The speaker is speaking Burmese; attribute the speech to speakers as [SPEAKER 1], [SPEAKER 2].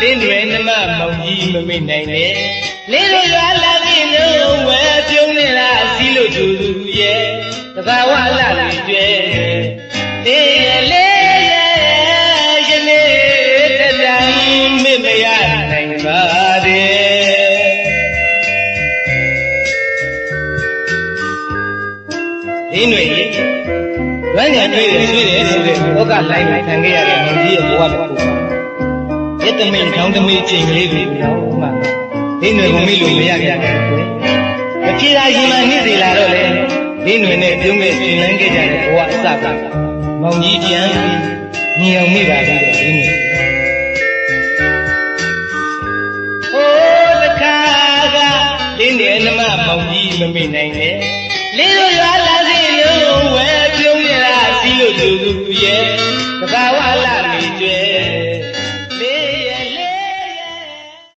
[SPEAKER 1] လင်းတွေနှမမောင်ကြီးမမေ့နိုင်နဲ့လင်းတွေရွာလာပြီးလုံးဝဲပြုံးနေတာစီးလို့သူသူရဲ့တဘာဝလာတွေကျွဲလေလေယနေ့တပြန်မေ့မရနိုင်ပါတဲ့လင်းတွေဝမ်းညာတွေ့တယ်ဆွေးတယ်ဆိုတဲ့ဩကလိုင်းကိုခံခဲ့ရတဲ့မောင်ကြီးရဲ့ဘဝတစ်ခုပါ ရတမိန်ခေါင်းသမီးချိန်ကလေးတွေတော့မှဒင်းတွေကိုမိလို့မရကြဘူး။မဖြေတာရှင်မနှိစေလာတော့လေဒင်းတွေနဲ့ပြုံးမဲ့ရှင်လန်းခဲ့ကြတဲ့ဘဝအစကမောင်ကြီးပြန်ပြီးမြင်အောင်မိပါပြီတော့ဒင်းတွေ။ဟိုးတစ်ခါကဒင်းတွေနှမမောင်ကြီးမမိနိုင်နဲ့လင်းတို့ရွာလာစီလုံးဝဲပြုံးနေတာစီလို့သူသူရဲ့တဘာဝ